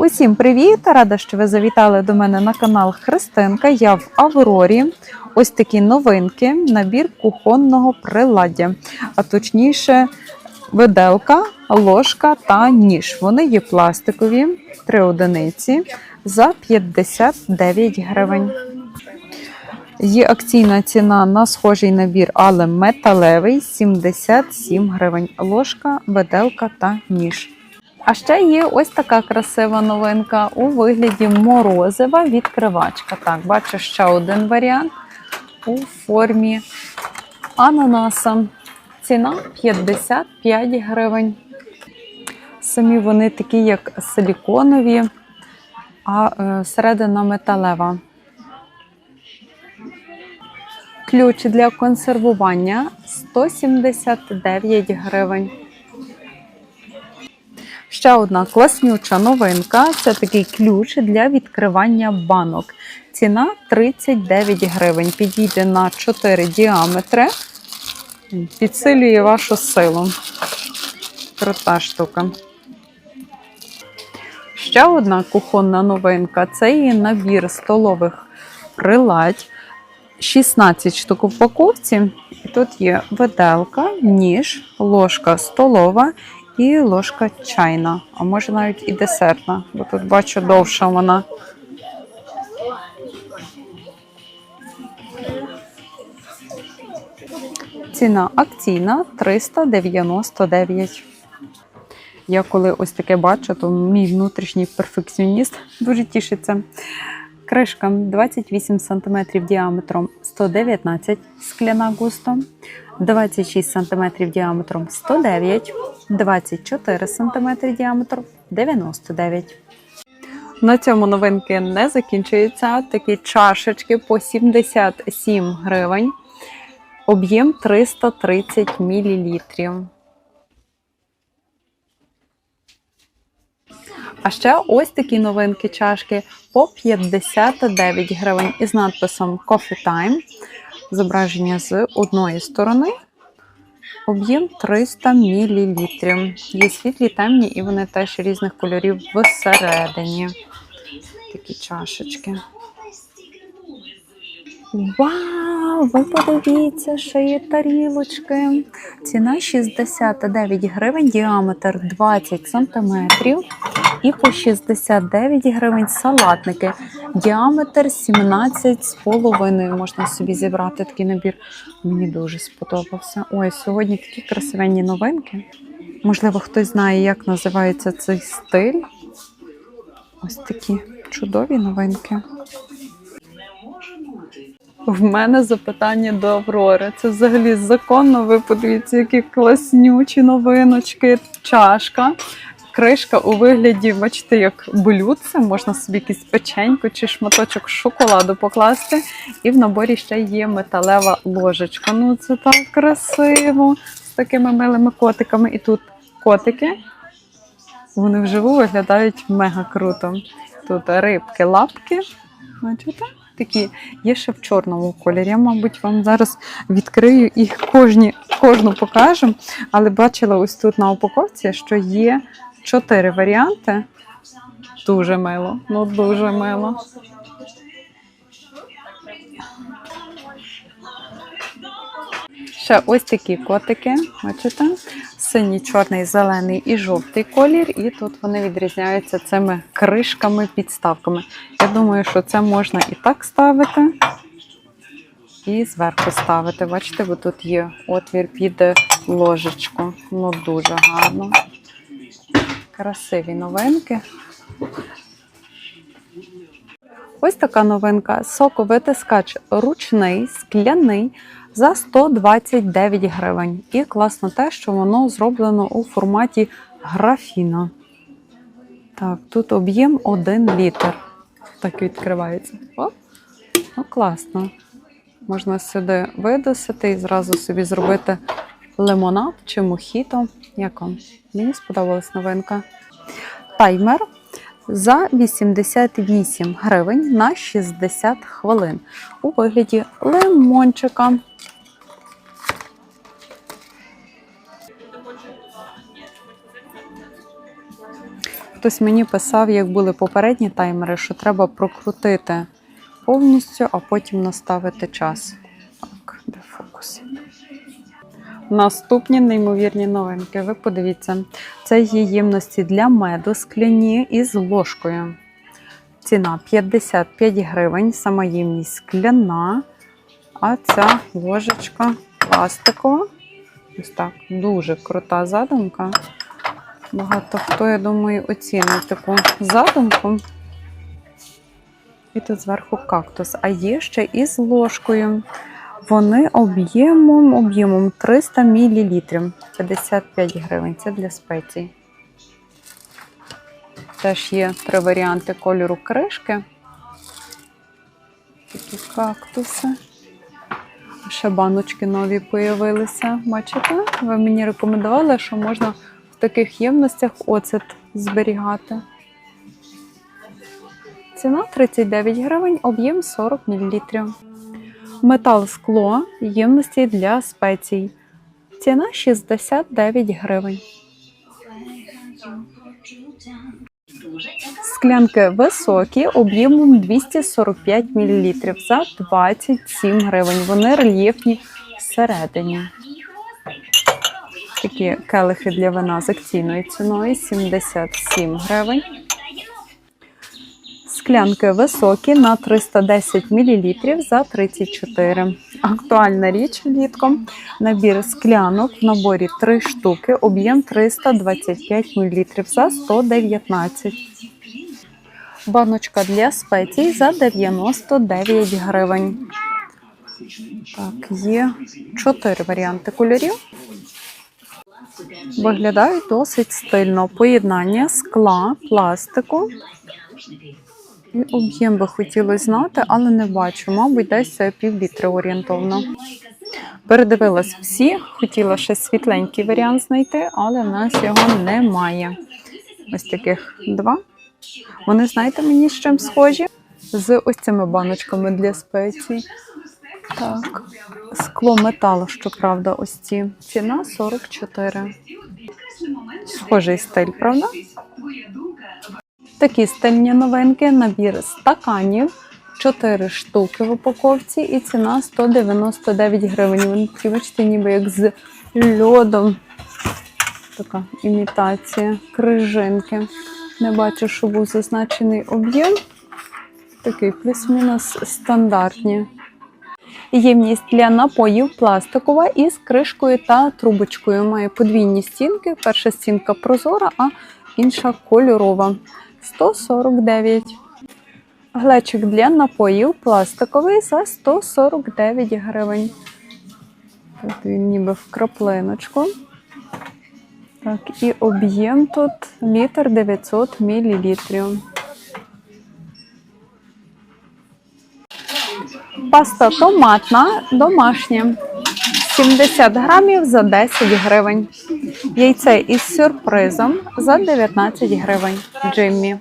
Усім привіт! Рада, що ви завітали до мене на канал Христинка. Я в Аврорі. Ось такі новинки, набір кухонного приладдя, а точніше, виделка, ложка та ніж. Вони є пластикові, три одиниці за 59 гривень. Є акційна ціна на схожий набір, але металевий 77 гривень. Ложка, виделка та ніж. А ще є ось така красива новинка у вигляді морозива відкривачка. Так, бачу ще один варіант у формі ананаса. Ціна 55 гривень. Самі вони такі, як силіконові, а е, середина металева. Ключ для консервування 179 гривень. Ще одна класнюча новинка це такий ключ для відкривання банок. Ціна 39 гривень. Підійде на 4 діаметри, підсилює вашу силу. Крута штука. Ще одна кухонна новинка це є набір столових приладь. 16 штук в упаковці. Тут є виделка, ніж, ложка столова і ложка чайна, а може навіть і десертна, бо тут бачу довша вона. Ціна акційна 399. Я коли ось таке бачу, то мій внутрішній перфекціоніст дуже тішиться. Кришка 28 см діаметром 119 скляна густо, 26 см діаметром 109, 24 см діаметром 99. На цьому новинки не закінчуються. Такі чашечки по 77 гривень. Об'єм 330 мл. А ще ось такі новинки чашки по 59 гривень із надписом Coffee Time. Зображення з одної сторони. Об'єм 300 мл. Є світлі, темні, і вони теж різних кольорів всередині. Такі чашечки. Вау! Ви подивіться, ще є тарілочки. Ціна 69 гривень, діаметр 20 сантиметрів. І по 69 гривень салатники. Діаметр 17,5. Можна собі зібрати такий набір. Мені дуже сподобався. Ой, сьогодні такі красивенні новинки. Можливо, хтось знає, як називається цей стиль. Ось такі чудові новинки. В мене запитання до Аврори. Це взагалі законно. Ви подивіться, які класнючі новиночки, чашка. Кришка у вигляді, бачите, як блюдце, можна собі якусь печеньку чи шматочок шоколаду покласти. І в наборі ще є металева ложечка. Ну це так красиво! З такими милими котиками. І тут котики. Вони вживу виглядають мега круто. Тут рибки, лапки. Бачите? Такі є ще в чорному кольорі. Я, мабуть, вам зараз відкрию і кожні, кожну покажу. Але бачила ось тут на упаковці, що є чотири варіанти. Дуже мило. Ну, дуже мило. Ще ось такі котики, бачите? Синій, чорний, зелений і жовтий колір. І тут вони відрізняються цими кришками-підставками. Я думаю, що це можна і так ставити, і зверху ставити. Бачите, бо тут є отвір під ложечку. Ну, дуже гарно. Красиві новинки. Ось така новинка. Соковитискач ручний, скляний за 129 гривень. І класно те, що воно зроблено у форматі графіна. Так, тут об'єм 1 літр. Так відкривається. Оп. Ну, класно. Можна сюди видосити і зразу собі зробити лимонад чи мохіто. Як вам? Мені сподобалась новинка. Таймер за 88 гривень на 60 хвилин у вигляді лимончика. Хтось мені писав, як були попередні таймери, що треба прокрутити повністю, а потім наставити час. Так, де фокус? Наступні неймовірні новинки. Ви подивіться, це є ємності для меду скляні із ложкою. Ціна 55 гривень, сама ємність скляна, а ця ложечка пластикова. Ось так, дуже крута задумка. Багато хто, я думаю, оцінить таку задумку. І тут зверху кактус. А є ще і з ложкою. Вони об'ємом об'ємом 300 мл. 55 гривень. Це для спецій. Теж є три варіанти кольору кришки. Такі кактуси. Ще баночки нові появилися. Бачите? Ви мені рекомендували, що можна в таких ємностях оцет зберігати. Ціна 39 гривень, об'єм 40 мл. Метал скло ємності для спецій. Ціна 69 гривень. Склянки високі, об'ємом 245 мл за 27 гривень. Вони рельєфні всередині. Такі келихи для вина з акційною ціною 77 гривень. Склянки високі на 310 мл за 34. Актуальна річ влітком. Набір склянок в наборі 3 штуки, об'єм 325 мл за 119. Баночка для спецій за 99 гривень. Так, є 4 варіанти кольорів. Виглядають досить стильно. Поєднання скла, пластику. І об'єм би хотілося знати, але не бачу. Мабуть, десь е, пів орієнтовно. Передивилась всі, хотіла ще світленький варіант знайти, але в нас його немає. Ось таких два. Вони, знаєте, мені з чим схожі? З ось цими баночками для спецій. Так, скло метал, щоправда, ось ці. Ціна 44. Схожий стиль, правда? Такі стильні новинки, набір стаканів, 4 штуки в упаковці і ціна 199 гривень. Вони такі, бачите, ніби як з льодом. Така імітація крижинки. Не бачу, що був зазначений об'єм. Такий плюс-мінус стандартні. Ємність для напоїв пластикова із кришкою та трубочкою. Має подвійні стінки. Перша стінка прозора, а інша кольорова. 149. Глечик для напоїв пластиковий за 149 гривень. Тут він ніби в краплиночку. Так, і об'єм тут літр 900 мл. Паста томатна домашня. 70 грамів за 10 гривень. Яйце із сюрпризом за 19 гривень. Джиммі.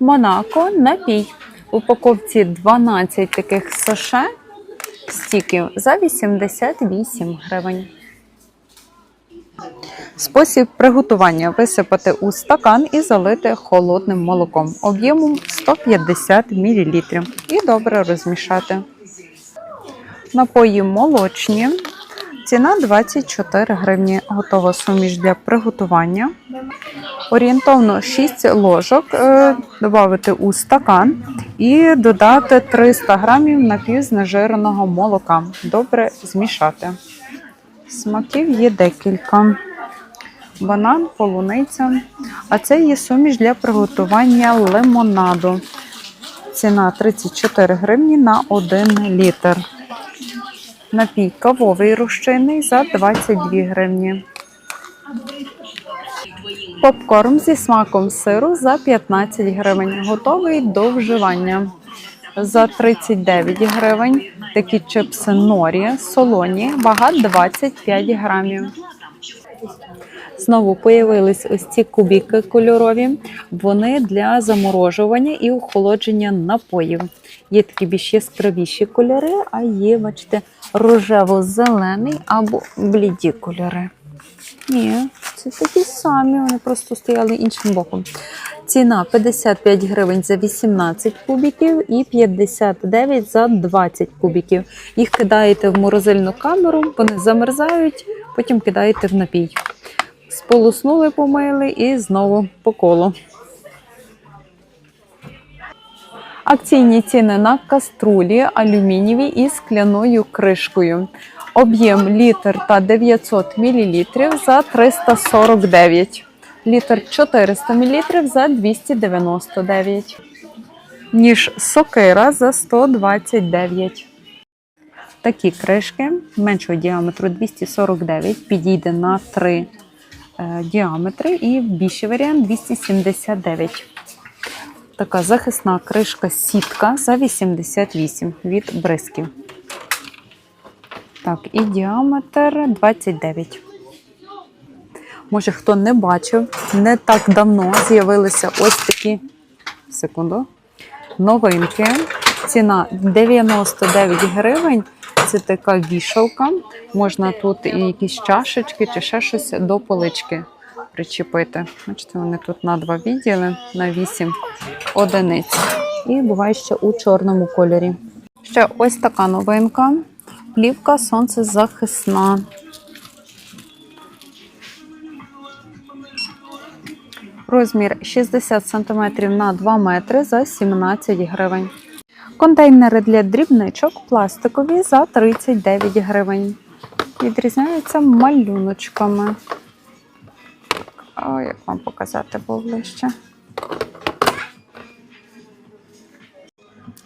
Монако напій. В упаковці 12 таких соше стіків за 88 гривень. Спосіб приготування висипати у стакан і залити холодним молоком об'ємом 150 мл і добре розмішати. Напої молочні. Ціна 24 гривні. Готова суміш для приготування. Орієнтовно 6 ложок е, додати у стакан і додати 300 грамів напівзнежиреного молока. Добре змішати. Смаків є декілька. Банан, полуниця. А це є суміш для приготування лимонаду. Ціна 34 гривні на 1 літр. Напій кавовий розчинний за 22 гривні. Попкорн зі смаком сиру за 15 гривень. Готовий до вживання. За 39 гривень. Такі чипси норі, солоні, вага 25 грамів. Знову появились ось ці кубики кольорові. Вони для заморожування і охолодження напоїв. Є такі більш яскравіші кольори, а є, бачите, рожево-зелений або бліді кольори. Ні, це такі самі, вони просто стояли іншим боком. Ціна 55 гривень за 18 кубіків і 59 за 20 кубіків. Їх кидаєте в морозильну камеру, вони замерзають, потім кидаєте в напій. Сполоснули, помили і знову по колу. Акційні ціни на каструлі алюмінієві із скляною кришкою. Об'єм літр та 900 мл за 349. Літр 400 мл за 299. Ніж сокира за 129. Такі кришки меншого діаметру 249, підійде на 3 е, діаметри і більший варіант 279. Така захисна кришка сітка за 88 від бризків. Так, і діаметр 29. Може, хто не бачив, не так давно з'явилися ось такі секунду. Новинки. Ціна 99 гривень. Це така вішалка. Можна тут і якісь чашечки чи ще щось до полички причепити. Бачите, вони тут на два відділи, на 8 одиниць. І буває ще у чорному кольорі. Ще ось така новинка. Плівка сонцезахисна. Розмір 60 см на 2 метри за 17 гривень. Контейнери для дрібничок пластикові за 39 гривень. Відрізняються малюночками. О, як вам показати було ближче.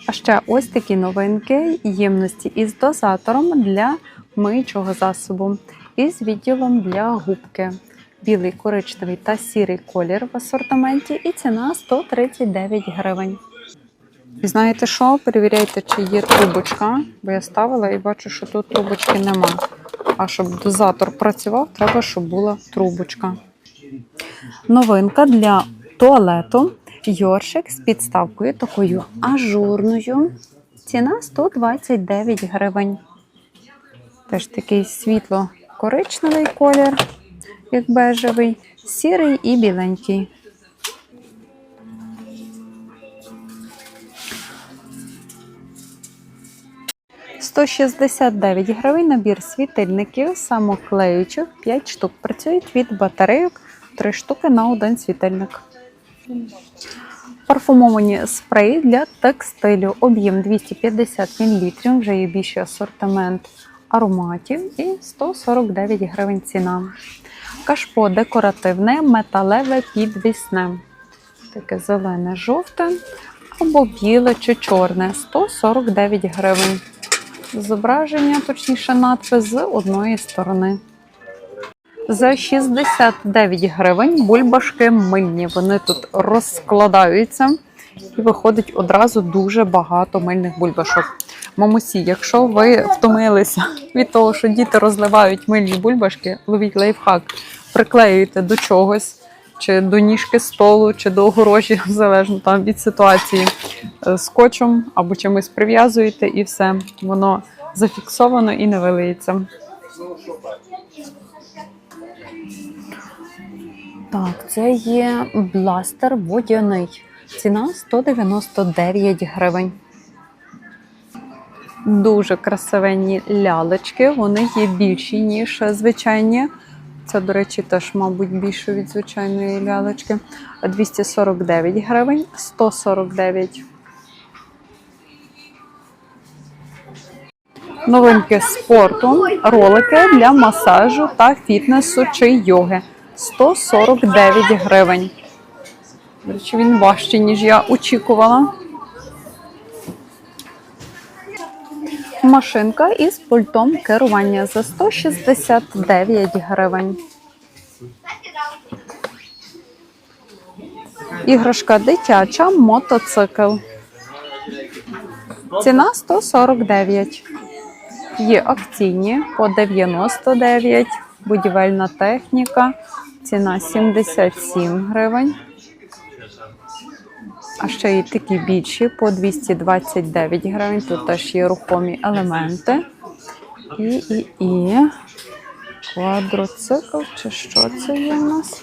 А ще ось такі новинки ємності із дозатором для миючого засобу і з відділом для губки. Білий, коричневий та сірий колір в асортименті і ціна 139 гривень. І знаєте що? Перевіряйте, чи є трубочка, бо я ставила і бачу, що тут трубочки нема. А щоб дозатор працював, треба, щоб була трубочка. Новинка для туалету. Йоршик з підставкою такою ажурною. Ціна 129 гривень. Теж такий світло-коричневий колір, як бежевий, сірий і біленький. «169 гривень набір світильників самоклеючих 5 штук. Працюють від батарейок 3 штуки на один світильник. Парфумовані спреї для текстилю. Об'єм 250 мл, вже є більший асортимент ароматів і 149 гривень ціна. Кашпо декоративне, металеве підвісне. Таке зелене жовте або біле чи чорне 149 гривень. Зображення, точніше, надпис з одної сторони. За 69 гривень бульбашки мильні. Вони тут розкладаються і виходить одразу дуже багато мильних бульбашок. Мамусі, якщо ви втомилися від того, що діти розливають мильні бульбашки, ловіть лайфхак, приклеюєте до чогось, чи до ніжки столу, чи до огорожі, залежно там від ситуації, е, скотчем або чимось прив'язуєте, і все, воно зафіксовано і не вилиється. Так, це є бластер водяний. Ціна 199 гривень. Дуже красивенні лялечки. Вони є більші, ніж звичайні. Це, до речі, теж, мабуть, більше від звичайної лялечки. 249 гривень, 149. Новинки спорту, ролики для масажу та фітнесу чи йоги. 149 гривень. Речі, він важчий, ніж я очікувала. Машинка із пультом керування за 169 гривень. Іграшка дитяча, мотоцикл. Ціна 149. Є акційні по 99, будівельна техніка. Ціна 77 гривень. А ще є такі більші по 229 гривень. Тут теж є рухомі елементи. І, і, і Квадроцикл, чи що це є у нас?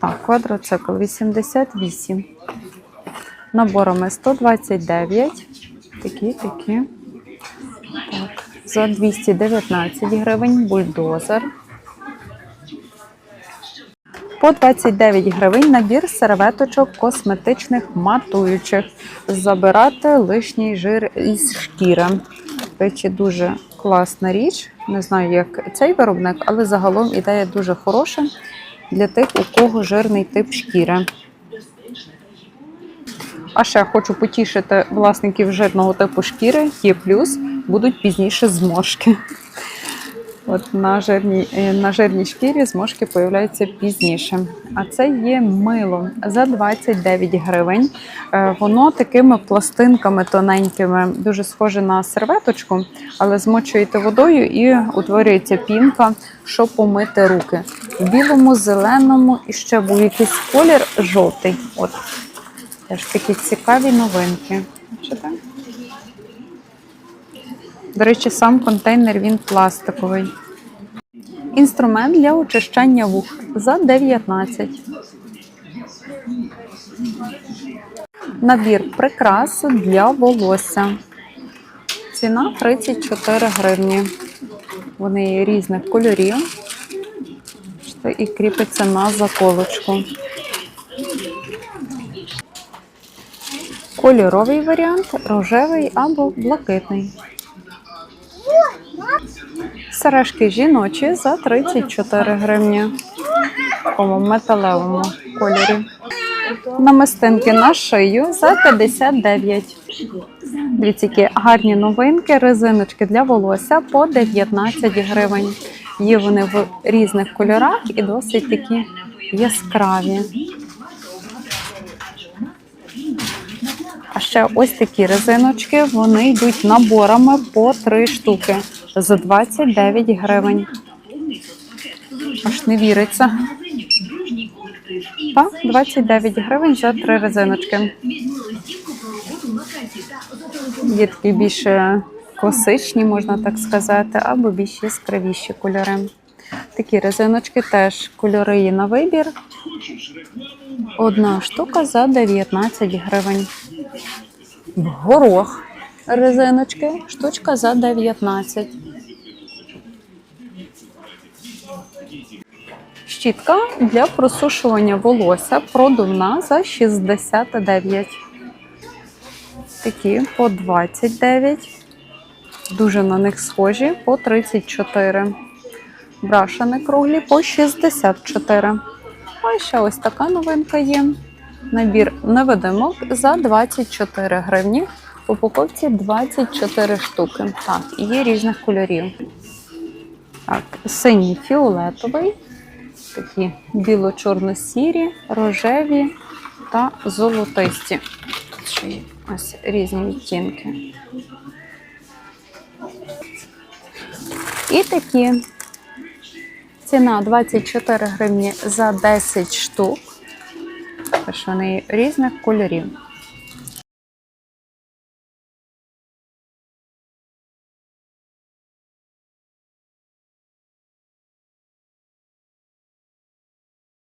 Так, квадроцикл 88. Наборами 129. Такі, такі. Так, за 219 гривень бульдозер. По 29 гривень набір серветочок косметичних матуючих. Забирати лишній жир із шкіри. Речі, дуже класна річ. Не знаю, як цей виробник, але загалом ідея дуже хороша для тих, у кого жирний тип шкіри. А ще хочу потішити власників жирного типу шкіри. Є плюс, будуть пізніше зморшки. От на жирній, е, на жирній шкірі зморшки появляються пізніше. А це є мило за 29 гривень. Е, Воно такими пластинками тоненькими, дуже схоже на серветочку, але змочуєте водою і утворюється пінка, щоб помити руки. В білому, зеленому і ще був якийсь колір жовтий. От теж такі цікаві новинки. Бачите? До речі, сам контейнер він пластиковий. Інструмент для очищення вух за 19. Набір прикрас для волосся. Ціна 34 гривні. Вони є різних кольорів. І кріпиться на заколочку. Кольоровий варіант рожевий або блакитний. Сережки жіночі за 34 гривні в такому металевому кольорі. Намистинки на шию за 59. Дивіться, які гарні новинки, резиночки для волосся по 19 гривень. Є вони в різних кольорах і досить такі яскраві. А ще ось такі резиночки, вони йдуть наборами по 3 штуки за 29 гривень. Аж не віриться. Так, 29 гривень за 3 резиночки. Є такі більше класичні, можна так сказати, або більш яскравіші кольори. Такі резиночки теж кольори є на вибір. Одна штука за 19 гривень. Горох резиночки, штучка за 19. Щітка для просушування волосся продувна за 69. Такі по 29. Дуже на них схожі по 34. Брашани круглі по 64. А ще ось така новинка є. Набір невидимок за 24 гривні. В упаковці 24 штуки. Так, і є різних кольорів. Так, синій фіолетовий, такі біло-чорно-сірі, рожеві та золотисті. Тут ще є ось різні відтінки. І такі. Ціна 24 гривні за 10 штук. Тож вони різних кольорів.